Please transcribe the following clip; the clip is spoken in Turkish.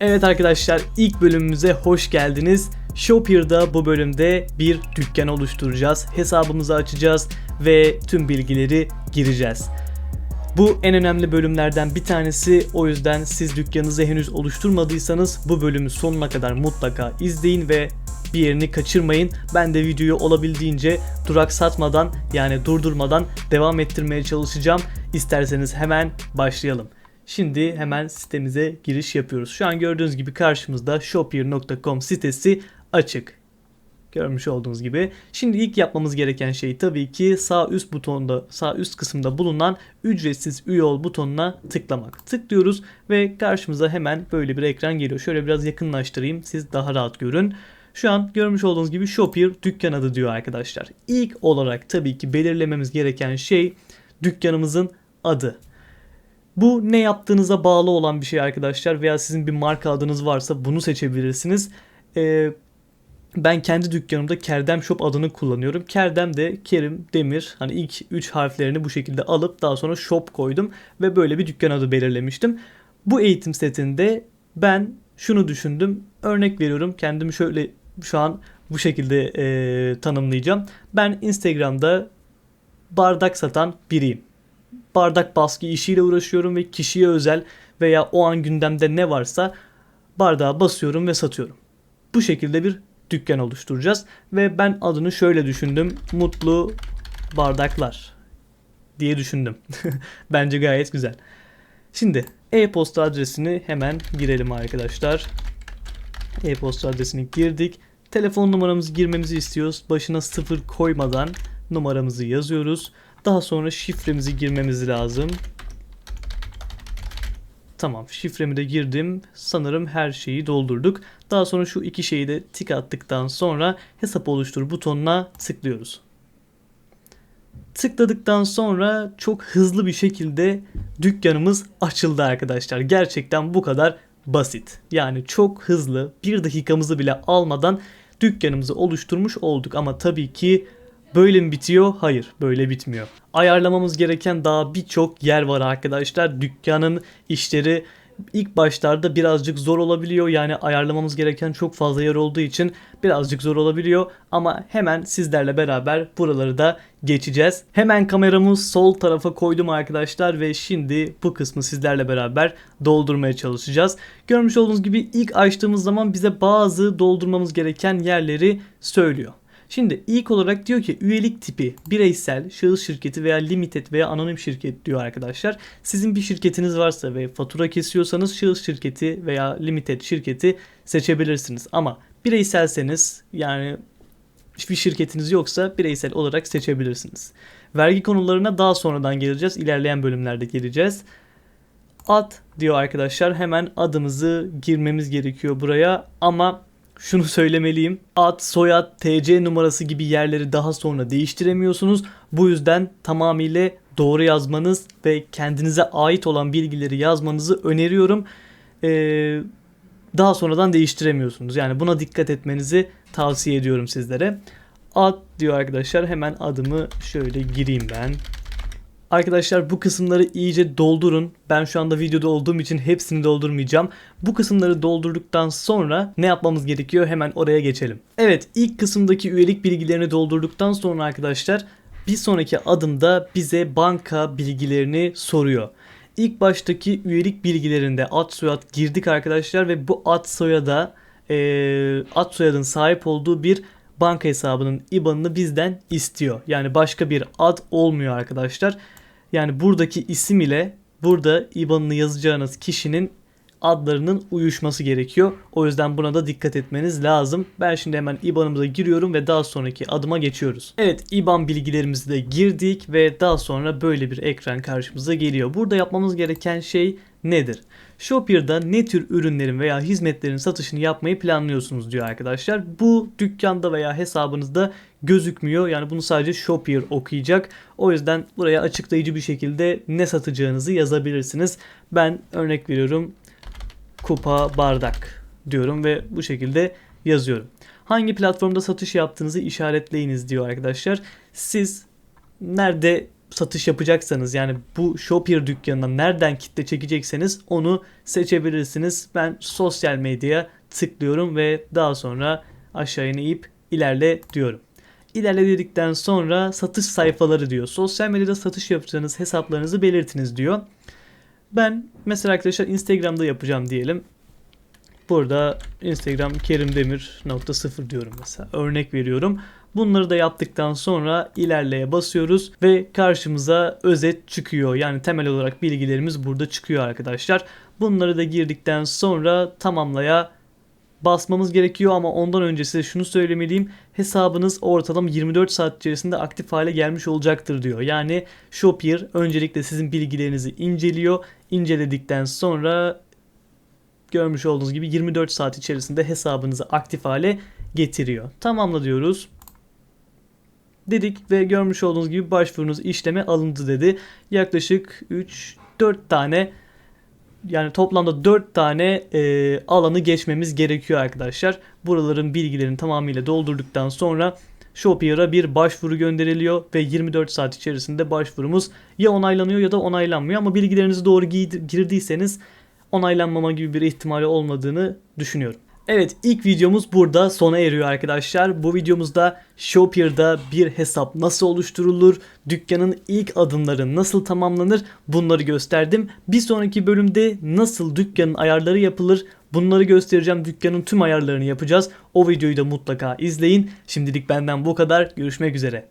Evet arkadaşlar ilk bölümümüze hoş geldiniz. Shopier'da bu bölümde bir dükkan oluşturacağız. Hesabımızı açacağız ve tüm bilgileri gireceğiz. Bu en önemli bölümlerden bir tanesi. O yüzden siz dükkanınızı henüz oluşturmadıysanız bu bölümü sonuna kadar mutlaka izleyin ve bir yerini kaçırmayın. Ben de videoyu olabildiğince duraksatmadan yani durdurmadan devam ettirmeye çalışacağım. İsterseniz hemen başlayalım. Şimdi hemen sitemize giriş yapıyoruz. Şu an gördüğünüz gibi karşımızda shopier.com sitesi açık. Görmüş olduğunuz gibi. Şimdi ilk yapmamız gereken şey tabii ki sağ üst butonda, sağ üst kısımda bulunan ücretsiz üye ol butonuna tıklamak. Tıklıyoruz ve karşımıza hemen böyle bir ekran geliyor. Şöyle biraz yakınlaştırayım siz daha rahat görün. Şu an görmüş olduğunuz gibi Shopier dükkan adı diyor arkadaşlar. İlk olarak tabii ki belirlememiz gereken şey dükkanımızın adı. Bu ne yaptığınıza bağlı olan bir şey arkadaşlar veya sizin bir marka adınız varsa bunu seçebilirsiniz. Ee, ben kendi dükkanımda Kerdem Shop adını kullanıyorum. Kerdem de Kerim Demir. Hani ilk 3 harflerini bu şekilde alıp daha sonra shop koydum ve böyle bir dükkan adı belirlemiştim. Bu eğitim setinde ben şunu düşündüm. Örnek veriyorum kendimi şöyle şu an bu şekilde e, tanımlayacağım. Ben Instagram'da bardak satan biriyim bardak baskı işiyle uğraşıyorum ve kişiye özel veya o an gündemde ne varsa bardağa basıyorum ve satıyorum. Bu şekilde bir dükkan oluşturacağız ve ben adını şöyle düşündüm. Mutlu bardaklar diye düşündüm. Bence gayet güzel. Şimdi e-posta adresini hemen girelim arkadaşlar. E-posta adresini girdik. Telefon numaramızı girmemizi istiyoruz. Başına sıfır koymadan numaramızı yazıyoruz. Daha sonra şifremizi girmemiz lazım. Tamam şifremi de girdim. Sanırım her şeyi doldurduk. Daha sonra şu iki şeyi de tik attıktan sonra hesap oluştur butonuna tıklıyoruz. Tıkladıktan sonra çok hızlı bir şekilde dükkanımız açıldı arkadaşlar. Gerçekten bu kadar basit. Yani çok hızlı bir dakikamızı bile almadan dükkanımızı oluşturmuş olduk. Ama tabii ki Böyle mi bitiyor? Hayır, böyle bitmiyor. Ayarlamamız gereken daha birçok yer var arkadaşlar. Dükkanın işleri ilk başlarda birazcık zor olabiliyor. Yani ayarlamamız gereken çok fazla yer olduğu için birazcık zor olabiliyor. Ama hemen sizlerle beraber buraları da geçeceğiz. Hemen kameramı sol tarafa koydum arkadaşlar ve şimdi bu kısmı sizlerle beraber doldurmaya çalışacağız. Görmüş olduğunuz gibi ilk açtığımız zaman bize bazı doldurmamız gereken yerleri söylüyor. Şimdi ilk olarak diyor ki üyelik tipi bireysel, şahıs şirketi veya limited veya anonim şirket diyor arkadaşlar. Sizin bir şirketiniz varsa ve fatura kesiyorsanız şahıs şirketi veya limited şirketi seçebilirsiniz. Ama bireyselseniz yani bir şirketiniz yoksa bireysel olarak seçebilirsiniz. Vergi konularına daha sonradan geleceğiz. İlerleyen bölümlerde geleceğiz. Ad diyor arkadaşlar. Hemen adımızı girmemiz gerekiyor buraya ama şunu söylemeliyim. Ad, soyad, TC numarası gibi yerleri daha sonra değiştiremiyorsunuz. Bu yüzden tamamıyla doğru yazmanız ve kendinize ait olan bilgileri yazmanızı öneriyorum. Ee, daha sonradan değiştiremiyorsunuz. Yani buna dikkat etmenizi tavsiye ediyorum sizlere. Ad diyor arkadaşlar. Hemen adımı şöyle gireyim ben. Arkadaşlar bu kısımları iyice doldurun. Ben şu anda videoda olduğum için hepsini doldurmayacağım. Bu kısımları doldurduktan sonra ne yapmamız gerekiyor hemen oraya geçelim. Evet ilk kısımdaki üyelik bilgilerini doldurduktan sonra arkadaşlar bir sonraki adımda bize banka bilgilerini soruyor. İlk baştaki üyelik bilgilerinde ad soyad girdik arkadaşlar ve bu ad soyada e, ad soyadın sahip olduğu bir banka hesabının IBAN'ını bizden istiyor. Yani başka bir ad olmuyor arkadaşlar. Yani buradaki isim ile burada IBAN'ını yazacağınız kişinin adlarının uyuşması gerekiyor. O yüzden buna da dikkat etmeniz lazım. Ben şimdi hemen IBAN'ımıza giriyorum ve daha sonraki adıma geçiyoruz. Evet IBAN bilgilerimizi de girdik ve daha sonra böyle bir ekran karşımıza geliyor. Burada yapmamız gereken şey nedir? Shopier'da ne tür ürünlerin veya hizmetlerin satışını yapmayı planlıyorsunuz diyor arkadaşlar. Bu dükkanda veya hesabınızda gözükmüyor. Yani bunu sadece Shopier okuyacak. O yüzden buraya açıklayıcı bir şekilde ne satacağınızı yazabilirsiniz. Ben örnek veriyorum kupa bardak diyorum ve bu şekilde yazıyorum. Hangi platformda satış yaptığınızı işaretleyiniz diyor arkadaşlar. Siz nerede satış yapacaksanız yani bu Shopier dükkanına nereden kitle çekecekseniz onu seçebilirsiniz. Ben sosyal medyaya tıklıyorum ve daha sonra aşağı inip ilerle diyorum. İlerle dedikten sonra satış sayfaları diyor. Sosyal medyada satış yapacağınız hesaplarınızı belirtiniz diyor. Ben mesela arkadaşlar Instagram'da yapacağım diyelim. Burada Instagram kerimdemir.0 diyorum mesela. Örnek veriyorum. Bunları da yaptıktan sonra ilerleye basıyoruz ve karşımıza özet çıkıyor. Yani temel olarak bilgilerimiz burada çıkıyor arkadaşlar. Bunları da girdikten sonra tamamlaya basmamız gerekiyor ama ondan önce size şunu söylemeliyim. Hesabınız ortalama 24 saat içerisinde aktif hale gelmiş olacaktır diyor. Yani Shopier öncelikle sizin bilgilerinizi inceliyor. İnceledikten sonra görmüş olduğunuz gibi 24 saat içerisinde hesabınızı aktif hale getiriyor. Tamamla diyoruz. Dedik ve görmüş olduğunuz gibi başvurunuz işleme alındı dedi. Yaklaşık 3-4 tane yani toplamda 4 tane e, alanı geçmemiz gerekiyor arkadaşlar. Buraların bilgilerini tamamıyla doldurduktan sonra Shopier'a bir başvuru gönderiliyor ve 24 saat içerisinde başvurumuz ya onaylanıyor ya da onaylanmıyor ama bilgilerinizi doğru girdiyseniz onaylanmama gibi bir ihtimali olmadığını düşünüyorum. Evet ilk videomuz burada sona eriyor arkadaşlar. Bu videomuzda Shopier'da bir hesap nasıl oluşturulur, dükkanın ilk adımları nasıl tamamlanır bunları gösterdim. Bir sonraki bölümde nasıl dükkanın ayarları yapılır bunları göstereceğim. Dükkanın tüm ayarlarını yapacağız. O videoyu da mutlaka izleyin. Şimdilik benden bu kadar. Görüşmek üzere.